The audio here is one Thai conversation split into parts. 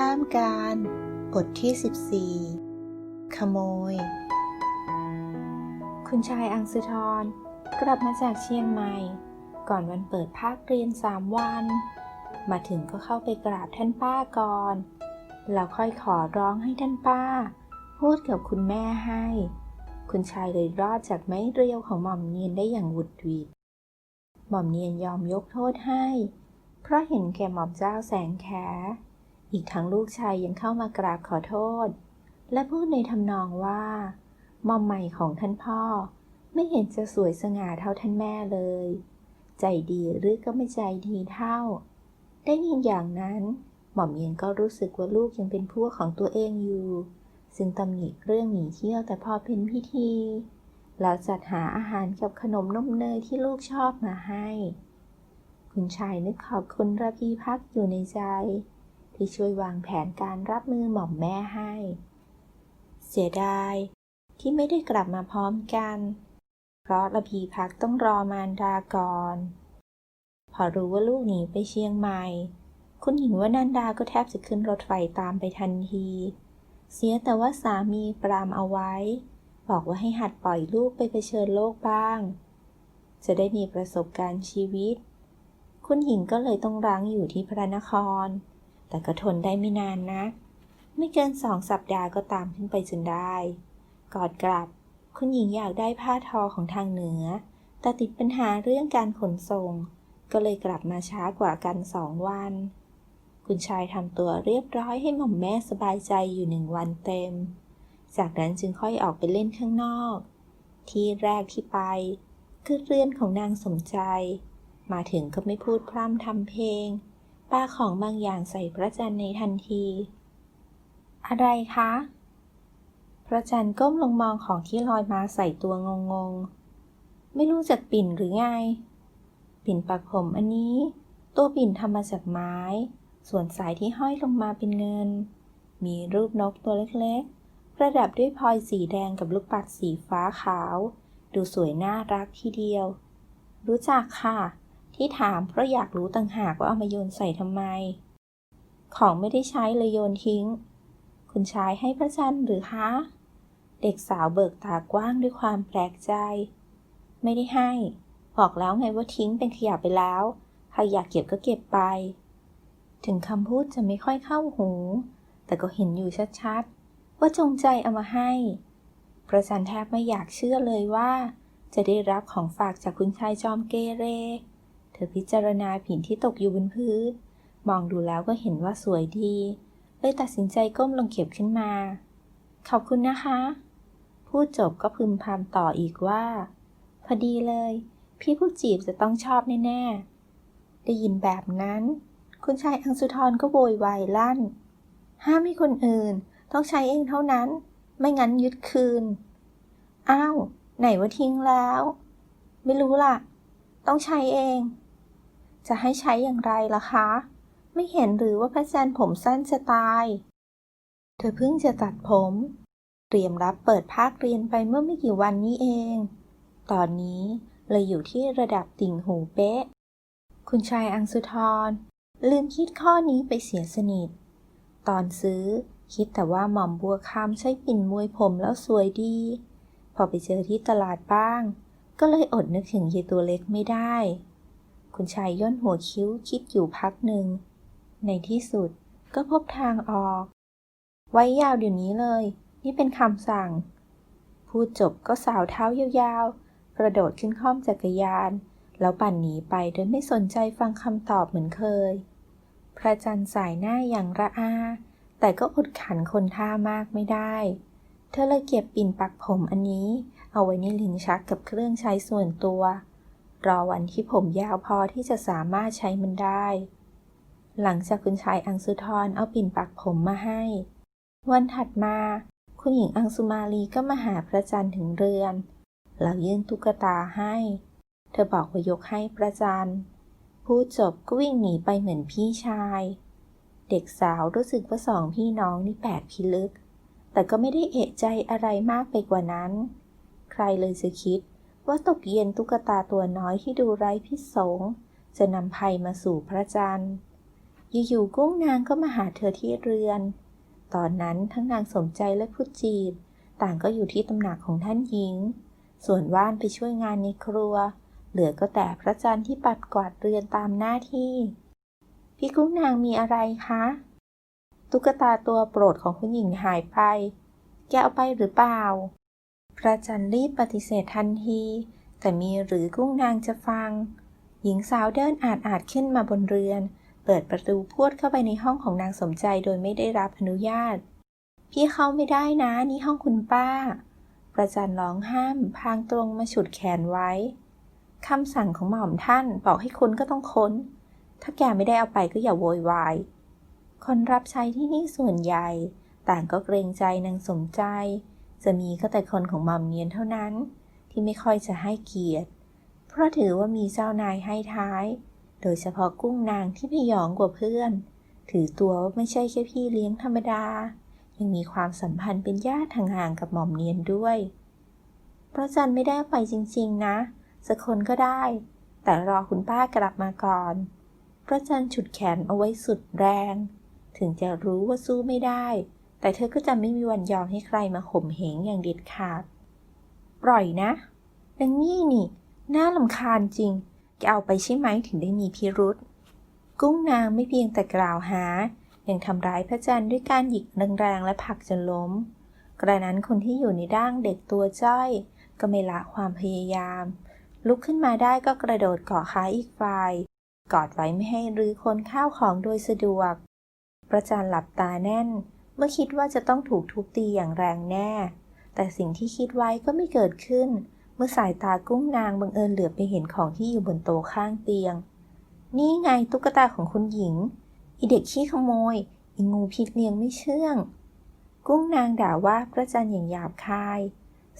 ข้ามการบทที่ 14 ขโมย คุณชายอังสุทรกลับมาจากเชียงใหม่ ก่อนวันเปิดภาคเรียนสามวัน มาถึงก็เข้าไปกราบท่านป้าก่อน แล้วค่อยขอร้องให้ท่านป้า พูดกับคุณแม่ให้ คุณชายเลยรอดจากไม้เรียวของหม่อมเนียนได้อย่างหวุดหวิด หม่อมเนียนยอมยกโทษให้ เพราะเห็นแก่หม่อมเจ้าแสงแข อีกทั้งลูกชายยังเข้ามากราบขอโทษ และพูดในทำนองว่าหม่อมใหม่ของท่านพ่อ ไม่เห็นจะสวยสง่าเท่าท่านแม่เลย ใจดีหรือก็ไม่ใจดีเท่า ได้ยินอย่างนั้นหม่อมเย็นก็รู้สึกว่าลูกยังเป็นพวกของตัวเองอยู่ ซึ่งตำหนิเรื่องหนีเที่ยวแต่พอเป็นพิธีแล้วจัดหาอาหารกับขนมนมเนยที่ลูกชอบมาให้ คุณชายนึกขอบคุณระพีพักอยู่ในใจ ที่ช่วยวางแผนการรับมือหม่อมแม่ให้ เสียดายที่ไม่ได้กลับมาพร้อมกัน เพราะระพีพักต้องรอมารดาก่อน พอรู้ว่าลูกหนีไปเชียงใหม่ คุณหญิงว่านันดาก็แทบจะขึ้นรถไฟตามไปทันที เสียแต่ว่าสามีปรามเอาไว้ บอกว่าให้หัดปล่อยลูกไปเผชิญโลกบ้าง จะได้มีประสบการณ์ชีวิต คุณหญิงก็เลยต้องรั้งอยู่ที่พระนคร แต่ก็ทนได้ไม่นานนัก ไม่เกินสองสัปดาห์ก็ตามขึ้นไปจนได้ กอดกลับ คุณหญิงอยากได้ผ้าทอของทางเหนือ แต่ติดปัญหาเรื่องการขนส่ง ก็เลยกลับมาช้ากว่ากันสองวัน คุณชายทำตัวเรียบร้อยให้หม่อมแม่สบายใจอยู่หนึ่งวันเต็ม จากนั้นจึงค่อยออกไปเล่นข้างนอก ที่แรกที่ไป คือเรือนของนางสมใจ มาถึงก็ไม่พูดพร่ำทำเพลง ปาของบางอย่างใส่พระจันทร์ในทันที อะไรคะ พระจันทร์ก้มลงมองของที่ลอยมาใส่ตัวงงๆไม่รู้จักปิ่นหรือไง ปิ่นปักผมอันนี้ ตัวปิ่นทำมาจากไม้ ส่วนสายที่ห้อยลงมาเป็นเงิน มีรูปนกตัวเล็กๆ ประดับด้วยพลอยสีแดงกับลูกปัดสีฟ้าขาว ดูสวยน่ารักทีเดียว รู้จักค่ะ ที่ถามเพราะอยากรู้ต่างหากว่าเอามาโยนใส่ทำไม ของไม่ได้ใช้เลยโยนทิ้ง คุณชายให้พระจันทร์หรือคะ เด็กสาวเบิกตากว้างด้วยความแปลกใจ ไม่ได้ให้ บอกแล้วไงว่าทิ้งเป็นขยะไปแล้ว ใครอยากเก็บก็เก็บไป ถึงคำพูดจะไม่ค่อยเข้าหู แต่ก็เห็นอยู่ชัดๆ ว่าจงใจเอามาให้ พระจันทร์แทบไม่อยากเชื่อเลยว่าจะได้รับของฝากจากคุณชายจอมเกเร ธอพิจารณาผินที่ตกอยู่บนพื้น มองดูแล้วก็เห็นว่าสวยดี เลยตัดสินใจก้มลงเก็บขึ้นมา ขอบคุณนะคะ พูดจบก็พึมพำต่ออีกว่า พอดีเลย พี่ผู้จีบจะต้องชอบแน่ๆ ได้ยินแบบนั้น คุณชายอังสุธรก็โวยวายลั่น ห้ามให้คนอื่น ต้องใช้เองเท่านั้น ไม่งั้นยึดคืน อ้าว ไหนว่าทิ้งแล้ว ไม่รู้ล่ะ ต้องใช้เอง จะให้ใช้อย่างไรล่ะคะ ไม่เห็นหรือว่าพระจันทร์ผมสั้นจะตาย เธอเพิ่งจะตัดผม เตรียมรับเปิดภาคเรียนไปเมื่อไม่กี่วันนี้เอง ตอนนี้เลยอยู่ที่ระดับติ่งหูเป๊ะ คุณชายอังสุธร ลืมคิดข้อนี้ไปเสียสนิท ตอนซื้อคิดแต่ว่าหม่อมบัวคำใช้ปิ่นมวยผมแล้วสวยดี พอไปเจอที่ตลาดบ้าง ก็เลยอดนึกถึงยายตัวเล็กไม่ได้ คุณชายย่นหัวคิ้วคิดอยู่พักหนึ่ง ในที่สุดก็พบทางออก ไว้ยาวเดี๋ยวนี้เลย นี่เป็นคำสั่ง พูดจบก็สาวเท้ายาวๆ กระโดดขึ้นข้อมจักรยาน แล้วปั่นหนีไปโดยไม่สนใจฟังคำตอบเหมือนเคย พระจันทร์สายหน้าอย่างระอา แต่ก็อดขันคนท่ามากไม่ได้ เธอเลยเก็บปิ่นปักผมอันนี้ เอาไว้ในลิ้นชักกับเครื่องใช้ส่วนตัว รอวันที่ผมยาวพอที่จะสามารถใช้มันได้ หลังจากคุณชายอังสุธรเอาปิ่นปักผมมาให้ วันถัดมา คุณหญิงอังสุมาลีก็มาหาพระจันทร์ถึงเรือน แล้วยื่นตุ๊กตาให้ เธอบอกว่ายกให้พระจันทร์พูดจบก็วิ่งหนีไปเหมือนพี่ชาย เด็กสาวรู้สึกว่าสองพี่น้องนี่แปลกพิลึก แต่ก็ไม่ได้เอะใจอะไรมากไปกว่านั้น ใครเลยจะคิด ว่าตกเย็นตุ๊กตาตัวน้อยที่ดูไร้พิษสงจะนำภัยมาสู่พระจันทร์ อยู่ๆกุ้งนางก็มาหาเธอที่เรือน ตอนนั้นทั้งนางสมใจและผู้จีบ ต่างก็อยู่ที่ตำหนักของท่านหญิง ส่วนว่านไปช่วยงานในครัว เหลือก็แต่พระจันทร์ที่ปัดกวาดเรือนตามหน้าที่ พี่กุ้งนางมีอะไรคะ ตุ๊กตาตัวโปรดของคุณหญิงหายไป แกเอาไปหรือเปล่า พระจันทร์รีบปฏิเสธทันที แต่มีหรือกุ้งนางจะฟัง หญิงสาวเดินอาดอาดๆขึ้นมาบนเรือน เปิดประตูพวดเข้าไปในห้องของนางสมใจโดยไม่ได้รับอนุญาต พี่เข้าไม่ได้นะนี่ห้องคุณป้า ประจันร้องห้ามพางตรงมาฉุดแขนไว้คำสั่งของหม่อมท่านบอกให้ค้นก็ต้องค้น ถ้าแกไม่ได้เอาไปก็อย่าโวยวาย คนรับใช้ที่นี่ส่วนใหญ่ ต่างก็เกรงใจนางสมใจ จะมีก็แต่คนของหม่อมเนียนเท่านั้น ที่ไม่ค่อยจะให้เกียรติ เพราะถือว่ามีเจ้านายให้ท้าย โดยเฉพาะกุ้งนางที่พยองกว่าเพื่อน ถือตัวว่าไม่ใช่แค่พี่เลี้ยงธรรมดา ยังมีความสัมพันธ์เป็นญาติห่างๆกับหม่อมเนียนด้วยเพราะจันไม่ได้ไปจริงๆนะสักคนก็ได้ แต่รอคุณป้ากลับมาก่อนพระจันฉุดแขนเอาไว้สุดแรง ถึงจะรู้ว่าสู้ไม่ได้ แต่เธอก็จะไม่มีวันยอมให้ใครมาข่มเหงอย่างเด็ดขาด ปล่อยนะนางนี่นี่ น่าลำคาญจริงแกเอาไปใช่ไหมถึงได้มีพิรุษ กุ้งนางไม่เพียงแต่กล่าวหา ยังทำร้ายพระจันทร์ด้วยการหยิกแรงๆและผลักจนล้ม กระนั้นคนที่อยู่ในด่างเด็กตัวจ้อย ก็ไม่ละความพยายาม ลุกขึ้นมาได้ก็กระโดดเกาะขาอีกฝ่าย กอดไว้ไม่ให้รื้อคนข้าวของโดยสะดวกพระจันทร์หลับตาแน่น มื่อคิดว่าจะต้องถูกทุบตีอย่างแรงแน่ แต่สิ่งที่คิดไว้ก็ไม่เกิดขึ้น เมื่อสายตากุ้งนางบังเอิญเหลือบไปเห็นของที่อยู่บนโต๊ะข้างเตียง นี่ไงตุ๊กตาของคุณหญิง อีเด็กขี้ขโมย อีงูพิษเลี้ยงไม่เชื่อง กุ้งนางด่าว่าพระจันทร์อย่างหยาบคาย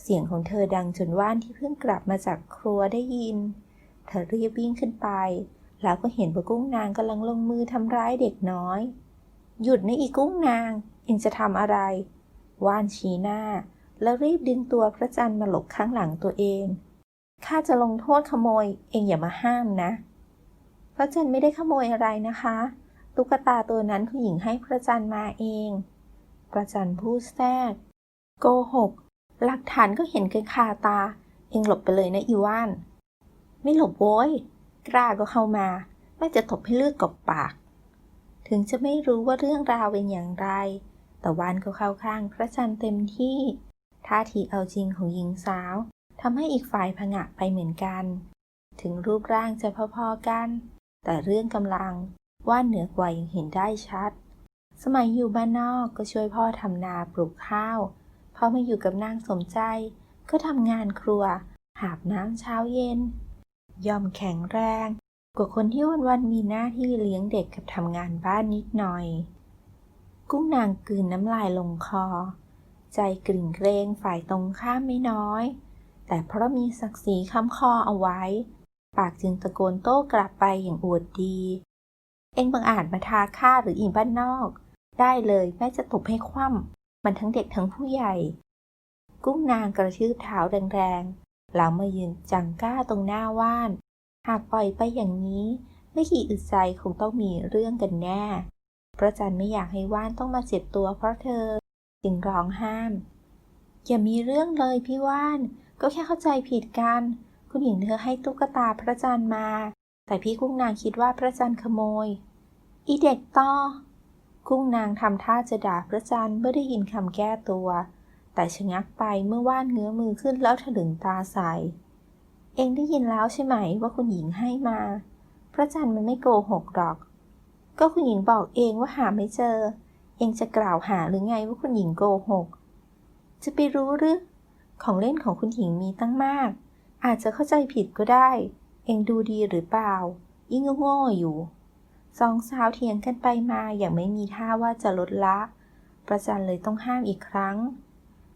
เสียงของเธอดังจนว่านที่เพิ่งกลับมาจากครัวได้ยิน เธอรีบวิ่งขึ้นไป แล้วก็เห็นว่ากุ้งนางกำลังลงมือทำร้ายเด็กน้อย หยุดนะอีกุ้งนาง เอ็งจะทำอะไร ว่านชี้หน้า แล้วรีบดึงตัวพระจันทร์มาหลบข้างหลังตัวเอง ข้าจะลงโทษขโมย เองอย่ามาห้ามนะ พระจันทร์ไม่ได้ขโมยอะไรนะคะ ตุ๊กตาตัวนั้นผู้หญิงให้พระจันทร์มาเอง พระจันทร์พูดแทรก โกหก หลักฐานก็เห็นกันคาตา เองหลบไปเลยนะอีว่าน ไม่หลบโว้ย กล้าก็เข้ามาแม่จะตบให้เลือดกบปาก ถึงจะไม่รู้ว่าเรื่องราวเป็นอย่างไร แต่วานก็เข้าข้างพระจันทร์เต็มที่ ท่าทีเอาจริงของหญิงสาวทำให้อีกฝ่ายผงะไปเหมือนกัน ถึงรูปร่างจะพอๆกัน แต่เรื่องกำลังว่านเหนือกว่ายังเห็นได้ชัด สมัยอยู่บ้านนอกก็ช่วยพ่อทำนาปลูกข้าวพอมาอยู่กับนางสมใจ ก็ทำงานครัว หาบน้ำเช้าเย็น ยอมแข็งแรง กว่าคนที่วันๆมีหน้าที่เลี้ยงเด็กกับทำงานบ้านนิดหน่อย กุ้งนางกลืนน้ำลายลงคอ ใจกริ่งเกรงฝ่ายตรงข้ามไม่น้อย แต่เพราะมีศักดิ์ศรีค้ำคอเอาไว้ ปากจึงตะโกนโต้กลับไปอย่างอวดดี เอ็งบังอาจมาทาข้าหรืออีบ้านนอก ได้เลยแม่จะตบให้คว่ำมันทั้งเด็กทั้งผู้ใหญ่ กุ้งนางกระชืบเท้าแรงๆแล้วมายืนจังก้าตรงหน้าว่าน หากปล่อยไปอย่างนี้ไม่กี่อึดใจคงต้องมีเรื่องกันแน่ พระจันทร์ไม่อยากให้ว่านต้องมาเจ็บตัวเพราะเธอ จึงร้องห้าม อย่ามีเรื่องเลยพี่ว่าน ก็แค่เข้าใจผิดกัน คุณหญิงเธอให้ตุ๊กตาพระจันทร์มา แต่พี่กุ้งนางคิดว่าพระจันทร์ขโมย อีเด็กต้อกุ้งนางทำท่าจะด่าพระจันทร์เมื่อได้ยินคำแก้ตัว แต่ชะงักไปเมื่อว่านเงื้อมือขึ้นแล้วถลึงตาใส่เองได้ยินแล้วใช่ไหมว่าคุณหญิงให้มา พระจันทร์มันไม่โกหกหรอก ก็คุณหญิงบอกเองว่าหาไม่เจอ เองจะกล่าวหาหรือไงว่าคุณหญิงโกหก จะไปรู้หรือ ของเล่นของคุณหญิงมีตั้งมาก อาจจะเข้าใจผิดก็ได้ เองดูดีหรือเปล่า ยิ่งโง่อยู่ สองสาวเถียงกันไปมาอย่างไม่มีท่าว่าจะลดละ ประจันเลยต้องห้ามอีกครั้ง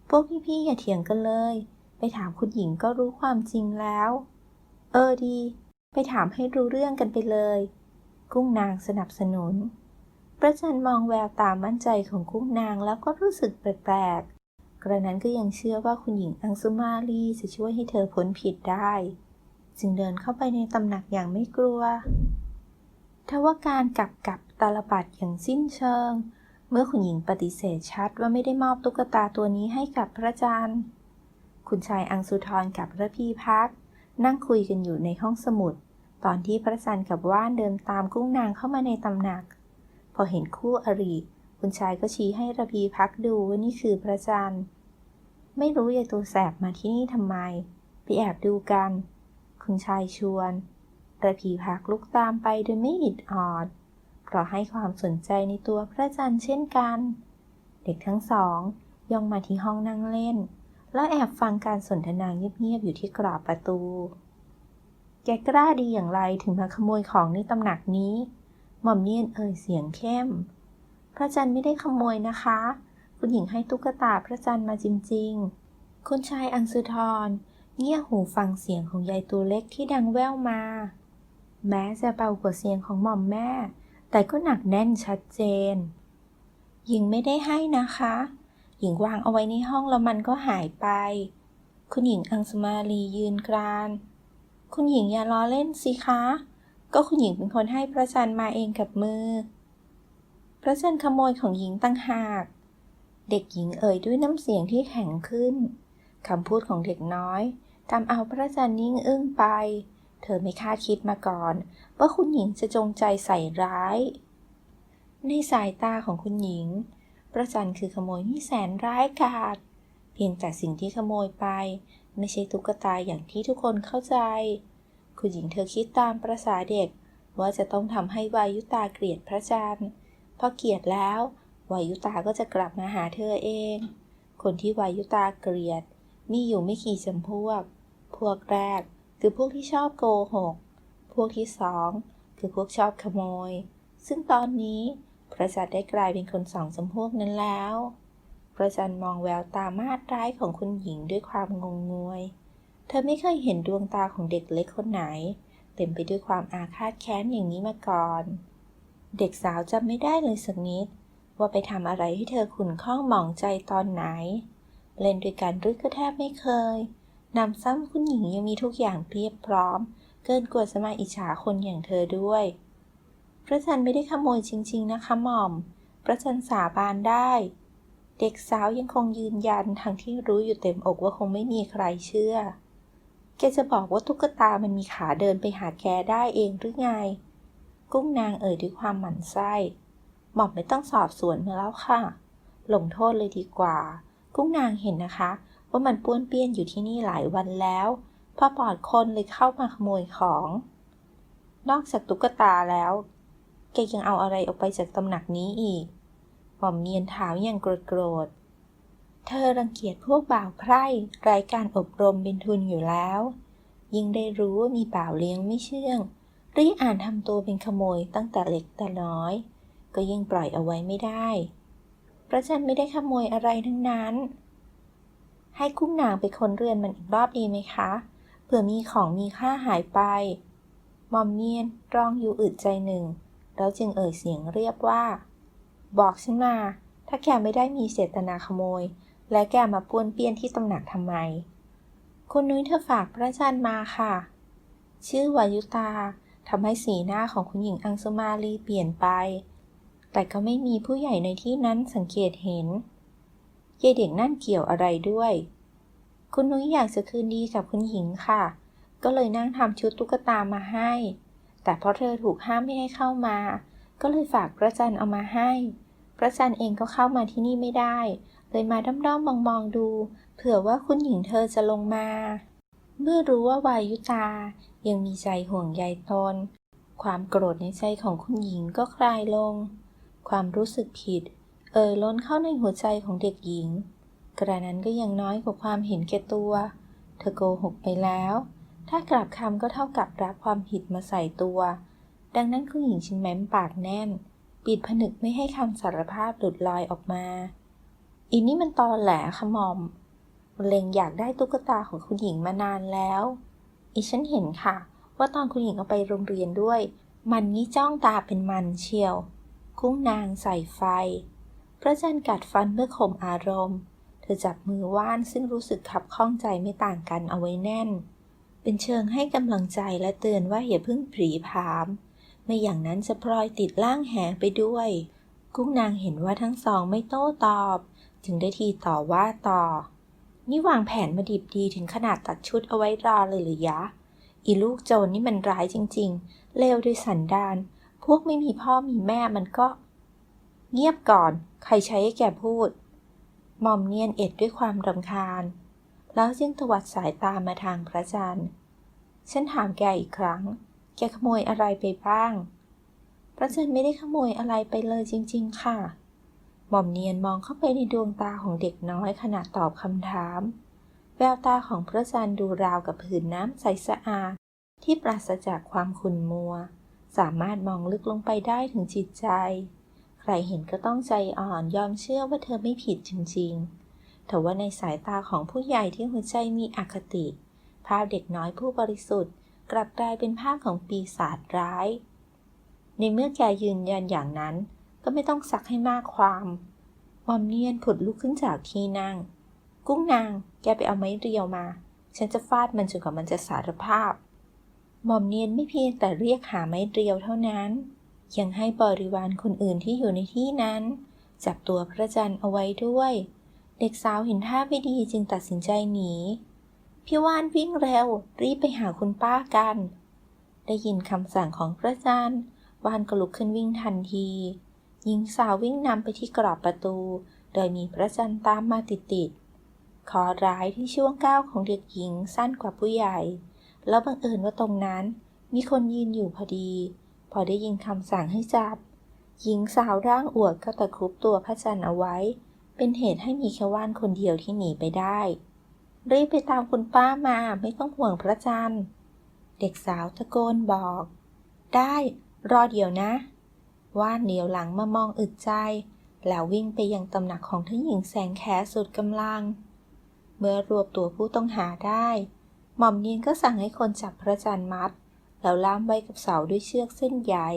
พวกพี่ๆอย่าเถียงกันเลย ไปถามคุณหญิงก็รู้ความจริงแล้ว เออดี ไปถามให้รู้เรื่องกันไปเลย กุ้งนางสนับสนุน ประจันมองแววตามมั่นใจของกุ้งนางแล้วก็รู้สึกแปลกๆ กระนั้นก็ยังเชื่อว่าคุณหญิงอังสุมาลีจะช่วยให้เธอพ้นผิดได้ จึงเดินเข้าไปในตำหนักอย่างไม่กลัว ทว่าการกลับกับตาลปัดอย่างสิ้นเชิง เมื่อคุณหญิงปฏิเสธชัดว่าไม่ได้มอบตุ๊กตาตัวนี้ให้กับพระจันทร์ คุณชายอังสุธรกับพระพีพักนั่งคุยกันอยู่ในห้องสมุด ตอนที่พระจันทร์กับว่านเดินตามกุ้งนางเข้ามาในตำหนัก พอเห็นคู่อริคุณชายก็ชี้ให้ระพีพักดูว่านี่คือพระจันทร์ ไม่รู้ยายตัวแสบมาที่นี่ทำไม ไปแอบดูกัน คุณชายชวนระพีพักลุกตามไปโดยไม่อิดออด เพราะให้ความสนใจในตัวพระจันทร์เช่นกัน เด็กทั้งสองย่องมาที่ห้องนั่งเล่น แล้วแอบฟังการสนทนาเงียบๆอยู่ที่กรอบประตู แกกล้าดีอย่างไรถึงมาขโมยของในตำหนักนี้ หม่อมเนียนเอ่ยเสียงเข้ม พระจันทร์ไม่ได้ขโมยนะคะ คุณหญิงให้ตุ๊กตาพระจันทร์มาจริง ๆ คุณชายอังสุธรเงี่ยหูฟังเสียงของยายตัวเล็กที่ดังแว่วมา แม้จะเบากว่าเสียงของหม่อมแม่ แต่ก็หนักแน่นชัดเจน หญิงไม่ได้ให้นะคะ หญิงวางเอาไว้ในห้องแล้วมันก็หายไป คุณหญิงอังสุมาลียืนกราน คุณหญิงอย่าล้อเล่นสิคะ ก็คุณหญิงเป็นคนให้พระจันทร์มาเองกับมือ พระจันทร์ขโมยของหญิงตั้งหาก เด็กหญิงเอ่ยด้วยน้ำเสียงที่แข็งขึ้นคำพูดของเด็กน้อยทำเอาพระจันทร์นิ่งอึ้งไป เธอไม่คาดคิดมาก่อน ว่าคุณหญิงจะจงใจใส่ร้าย ในสายตาของคุณหญิง พระจันทร์คือขโมยที่แสนร้ายกาจเพียงแต่สิ่งที่ขโมยไป ไม่ใช่ตุ๊กตาอย่างที่ทุกคนเข้าใจ คุณหญิงเธอคิดตามประษาเด็ก ว่าจะต้องทำให้วายุตาเกลียดพระจันทร์พอเกลียดแล้ววายุตาก็จะกลับมาหาเธอเอง คนที่วายุตาเกลียด มีอยู่ไม่กี่จำพวก พวกแรกคือพวกที่ชอบโกหก พวกที่สองคือพวกชอบขโมย ซึ่งตอนนี้พระจันทร์ได้กลายเป็นคนสองจำพวกนั้นแล้ว พระจันทร์มองแววตามาดร้ายของคุณหญิงด้วยความงงงวย เธอไม่เคยเห็นดวงตาของเด็กเล็กคนไหน เต็มไปด้วยความอาฆาตแค้นอย่างนี้มาก่อน เด็กสาวจำไม่ได้เลยสักนิด ว่าไปทำอะไรให้เธอขุ่นข้องหมองใจตอนไหน เล่นด้วยกันรือก็แทบไม่เคยนำซ้ำคุณหญิงยังมีทุกอย่างเพียบพร้อม เกินกว่าจะมาอิจฉาคนอย่างเธอด้วย พระจันทร์ไม่ได้ขโมยจริง ๆ นะคะหม่อม พระจันทร์สาบานได้ เด็กสาวยังคงยืนยันทั้งที่รู้อยู่เต็มอกว่าคงไม่มีใครเชื่อ แกจะบอกว่าตุ๊กตามันมีขาเดินไปหาแกได้เองหรือไง กุ้งนางเอ่ยด้วยความหมั่นไส้หม่อมไม่ต้องสอบสวนมาแล้วค่ะ ลงโทษเลยดีกว่า กุ้งนางเห็นนะคะ ว่ามันป้วนเปี้ยนอยู่ที่นี่หลายวันแล้วพอปลอดคนเลยเข้ามาขโมยของ นอกจากตุ๊กตาแล้ว แกยังเอาอะไรออกไปจากตำหนักนี้อีก ม่อมเนียนถามอย่างโกรธเธอรังเกียจพวกบ่าวไพร่ไร้การอบรมเป็นทุนอยู่แล้ว ยิ่งได้รู้ว่ามีบ่าวเลี้ยงไม่เชื่องรีอ่านทำตัวเป็นขโมยตั้งแต่เล็กแต่น้อย ก็ยิ่งปล่อยเอาไว้ไม่ได้พระจันไม่ได้ขโมยอะไรทั้งนั้น ให้กุ้งนางไปค้นเรือนมันอีกรอบดีไหมคะ เผื่อมีของมีค่าหายไปหมอมเนียนร้องอยู่อึดใจหนึ่ง แล้วจึงเอ่ยเสียงเรียบว่า บอกฉันมา ถ้าแกไม่ได้มีเจตนาขโมย และแกมาป้วนเปี้ยนที่ตำหนักทำไม คุณนุ้ยเธอฝากพระจันทร์มาค่ะ ชื่อวายุตาทำให้สีหน้าของคุณหญิงอังสุมาลีเปลี่ยนไป แต่ก็ไม่มีผู้ใหญ่ในที่นั้นสังเกตเห็นยายเด็กนั่นเกี่ยวอะไรด้วย คุณนุ้ยอยากจะคืนดีกับคุณหญิงค่ะ ก็เลยนั่งทำชุดตุ๊กตามาให้ แต่เพราะเธอถูกห้ามไม่ให้เข้ามา ก็เลยฝากพระจันทร์เอามาให้ พระจันทร์เองก็เข้ามาที่นี่ไม่ได้ เลยมาด้อมๆมองๆดู เผื่อว่าคุณหญิงเธอจะลงมา เมื่อรู้ว่าวายุตายังมีใจห่วงใยตนความโกรธในใจของคุณหญิงก็คลายลง ความรู้สึกผิด เอ่ยล้นเข้าในหัวใจของเด็กหญิง กระนั้นก็ยังน้อยกว่าความเห็นแก่ตัว เธอโกหกไปแล้ว ถ้ากลับคำก็เท่ากับรับความผิดมาใส่ตัว ดังนั้นคุณหญิงชินแม้มปากแน่น ปิดผนึกไม่ให้คำสารภาพหลุดลอยออกมา อีนี่มันตอแหลขมอมเล็งอยากได้ตุ๊กตาของคุณหญิงมานานแล้ว อีฉันเห็นค่ะ ว่าตอนคุณหญิงเอาไปโรงเรียนด้วย มันงี้จ้องตาเป็นมันเชียวคุ้งนางใส่ไฟ พระจันทร์กัดฟันเพื่อข่มอารมณ์ เธอจับมือว่านซึ่งรู้สึกขับข้องใจไม่ต่างกันเอาไว้แน่น เป็นเชิงให้กำลังใจและเตือนว่าอย่าเพิ่งผีผาม ไม่อย่างนั้นจะพลอยติดล่างแหไปด้วย กุ้งนางเห็นว่าทั้งสองไม่โต้ตอบ จึงได้ทีต่อว่าต่อ นี่วางแผนมาดิบดีถึงขนาดตัดชุดเอาไว้รอเลยหรือยะ อีลูกโจรนี่มันร้ายจริง ๆ เลวด้วยสันดาน พวกไม่มีพ่อมีแม่มันก็ เงียบก่อน ใครใช้ให้แกพูด มอมเนียนเอ็ดด้วยความรำคาญ แล้วจึงตวัดสายตามาทางพระจันทร์ฉันถามแกอีกครั้ง แกขโมยอะไรไปบ้าง พระจันทร์ไม่ได้ขโมยอะไรไปเลยจริง ๆ ค่ะ หม่อมเนียนมองเข้าไปในดวงตาของเด็กน้อยขณะตอบคำถาม แววตาของพระจันทร์ดูราวกับผืนน้ำใสสะอาด ที่ปราศจากความขุ่นมัว สามารถมองลึกลงไปได้ถึงจิตใจ ใครเห็นก็ต้องใจอ่อนยอมเชื่อว่าเธอไม่ผิดจริง ๆ แต่ว่าในสายตาของผู้ใหญ่ที่หัวใจมีอคติ ภาพเด็กน้อยผู้บริสุทธิ์ กลับกลายเป็นภาพของปีศาจร้าย ในเมื่อแกยืนยันอย่างนั้นก็ไม่ต้องซักให้มากความมอมเนียนผุดลุกขึ้นจากที่นั่ง กุ้งนางแกไปเอาไม้เรียวมา ฉันจะฟาดมันจนกว่ามันจะสารภาพหม่อมเนียนไม่เพียงแต่เรียกหาไม้เรียวเท่านั้น ยังให้บริวารคนอื่นที่อยู่ในที่นั้น จับตัวพระจันทร์เอาไว้ด้วย เด็กสาวเห็นท่าไม่ดีจึงตัดสินใจหนี พี่ว่านวิ่งเร็ว รีบไปหาคุณป้ากัน ได้ยินคำสั่งของพระจันทร์วานก็ลุกขึ้นวิ่งทันที หญิงสาววิ่งนำไปที่กรอบประตู โดยมีพระจันทร์ตามมาติดๆขอร้ายที่ช่วงก้าวของเด็กหญิงสั้นกว่าผู้ใหญ่ แล้วบังเอิญว่าตรงนั้นมีคนยืนอยู่พอดี พอได้ยินคำสั่งให้จับ หญิงสาวร่างอวดก็ตะครุบตัวพระจันทร์เอาไว้ เป็นเหตุให้มีแค่ว่านคนเดียวที่หนีไปได้ รีบไปตามคุณป้ามาไม่ต้องห่วงพระจันทร์ เด็กสาวตะโกนบอก ได้รอเดี๋ยวนะ ว่านเหนียวหลังมามองอึดใจ แล้ววิ่งไปยังตำหนักของท่านหญิงแสงแขสุดกำลัง เมื่อรวบตัวผู้ต้องหาได้ หม่อมเนียนก็สั่งให้คนจับพระจันทร์มัด แล้วล่ามไว้กับเสาด้วยเชือกเส้นใหญ่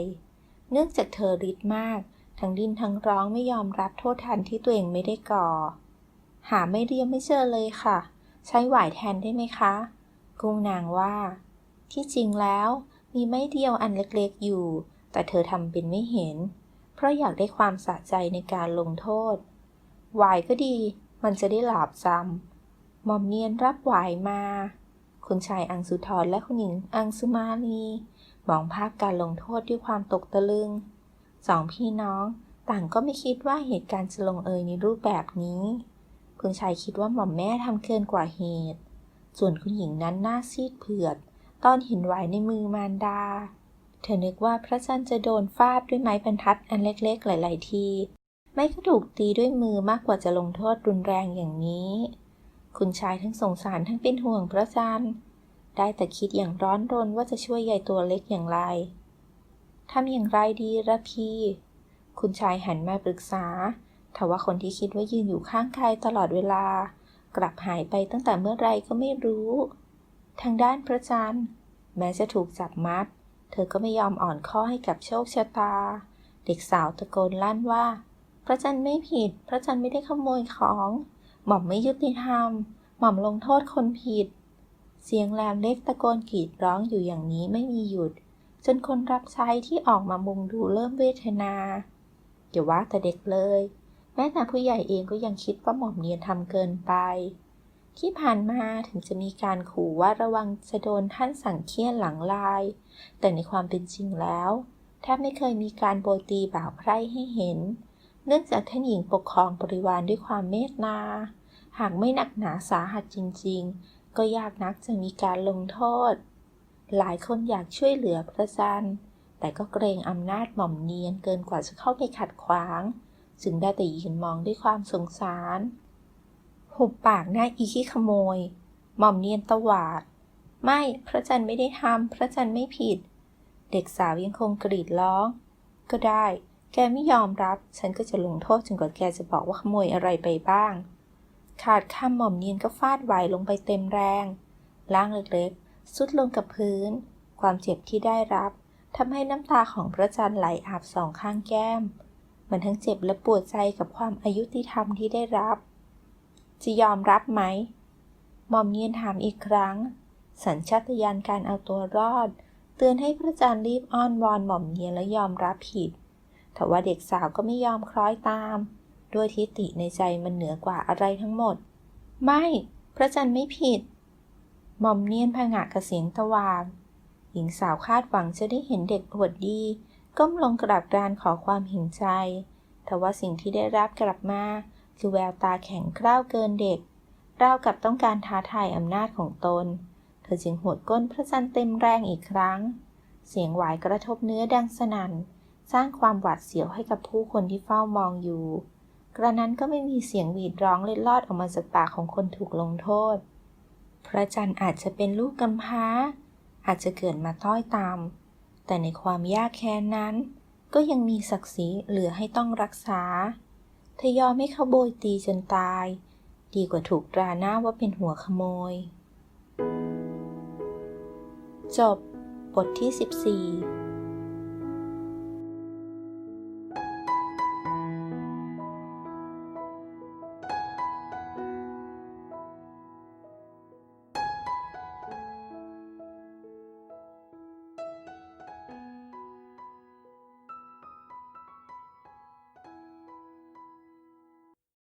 เนื่องจากเธอฤทธิ์มากทั้งดิ้นทั้งร้องไม่ยอมรับโทษทันที่ตัวเองไม่ได้ก่อ หาไม่เรียมไม่เจอเลยค่ะ ใช้หวายแทนได้ไหมคะ กุ้งนางว่า ที่จริงแล้วมีไม่เดียวอันเล็กๆอยู่ แต่เธอทำเป็นไม่เห็น เพราะอยากได้ความสะใจในการลงโทษ หวายก็ดี มันจะได้หลาบจำหม่อมเนียนรับหวายมา คุณชายอังสุธรและคุณหญิงอังสุมาลีมองภาพการลงโทษด้วยความตกตะลึง สองพี่น้องต่างก็ไม่คิดว่าเหตุการณ์จะลงเอยในรูปแบบนี้ คุณชายคิดว่าหม่อมแม่ทำเกินกว่าเหตุ ส่วนคุณหญิงนั้นหน้าซีดเผือด ตอนเห็นไหวในมือมารดา เธอนึกว่าพระจันทร์จะโดนฟาดด้วยไม้บรรทัดอันเล็กๆ หลาย ๆ ที ไม่ก็ถูกตีด้วยมือมากกว่าจะลงโทษรุนแรงอย่างนี้ คุณชายทั้งสงสารทั้งเป็นห่วงพระจันทร์ ได้แต่คิดอย่างร้อนรนว่าจะช่วยยายตัวเล็กอย่างไรทำอย่างไรดีระพี่คุณชายหันมาปรึกษา ทว่าคนที่คิดว่ายืนอยู่ข้างกายตลอดเวลา กลับหายไปตั้งแต่เมื่อไรก็ไม่รู้ ทางด้านพระจันทร์ แม้จะถูกจับมัด เธอก็ไม่ยอมอ่อนข้อให้กับโชคชะตา เด็กสาวตะโกนลั่นว่า พระจันทร์ไม่ผิด พระจันทร์ไม่ได้ขโมยของ หม่อมไม่ยุติธรรม หม่อมลงโทษคนผิด เสียงแหลมเล็กตะโกนกรีดร้องอยู่อย่างนี้ไม่มีหยุด จนคนรับใช้ที่ออกมามุงดูเริ่มเวทนาอย่าว่าแต่เด็กเลย แม้แต่ผู้ใหญ่เองก็ยังคิดว่าหม่อมเนียนทำเกินไป ที่ผ่านมาถึงจะมีการขู่ว่าระวังจะโดนท่านสั่งเคี่ยนหลังลาย แต่ในความเป็นจริงแล้วแทบไม่เคยมีการโบตีบ่าวไพร่ให้เห็น เนื่องจากท่านหญิงปกครองบริวารด้วยความเมตตา หากไม่หนักหนาสาหัสจริง ๆ ก็ยากนักจะมีการลงโทษ หลายคนอยากช่วยเหลือพระจันทร์แต่ก็เกรงอำนาจหม่อมเนียนเกินกว่าจะเข้าไปขัดขวาง จึงได้แต่ยืนมองด้วยความสงสารหุบปากหน้าอีขี้ขโมย หม่อมเนียนตวาด ไม่พระจันทร์ไม่ได้ทำพระจันทร์ไม่ผิด เด็กสาวยังคงกรีดร้อง ก็ได้ แกไม่ยอมรับ ฉันก็จะลงโทษจนกว่าแกจะบอกว่าขโมยอะไรไปบ้าง ขาดคำหม่อมเนียนก็ฟาดไหวลงไปเต็มแรงร่างเล็กๆสุดลงกับพื้น ความเจ็บที่ได้รับทำให้น้ำตาของพระจันทร์ไหลอาบสองข้างแก้ม มันทั้งเจ็บและปวดใจกับความอายุติธรรมที่ได้รับ จะยอมรับไหมหม่อมเนียนถามอีกครั้ง สัญชาตญาณการเอาตัวรอด เตือนให้พระจันทร์รีบอ้อนวอนหม่อมเนียนและยอมรับผิดแต่ว่าเด็กสาวก็ไม่ยอมคล้อยตาม ด้วยทิฏฐิในใจมันเหนือกว่าอะไรทั้งหมด ไม่ พระจันทร์ไม่ผิด หม่อมเนียนพงะกับเสียงตะวาดหญิงสาวคาดหวังจะได้เห็นเด็กอวดดี ก้มลงกราบกรานขอความเห็นใจ แต่ว่าสิ่งที่ได้รับกลับมา คือแววตาแข็งกร้าวเกินเด็กราวกับต้องการท้าทายอำนาจของตน เธอจึงหวดก้นพระจันทร์เต็มแรงอีกครั้ง เสียงหวายกระทบเนื้อดังสนั่น สร้างความหวาดเสียวให้กับผู้คนที่เฝ้ามองอยู่ กระนั้นก็ไม่มีเสียงหวีดร้องเล็ดลอดออกมาจากปากของคนถูกลงโทษ พระจันทร์อาจจะเป็นลูกกำพร้า อาจจะเกิดมาต้อยตาม แต่ในความยากแค้นนั้น ก็ยังมีศักดิ์ศรีเหลือให้ต้องรักษา เธอยอมให้เขาโบยตีจนตาย ดีกว่าถูกตราหน้าว่าเป็นหัวขโมย จบบทที่ 14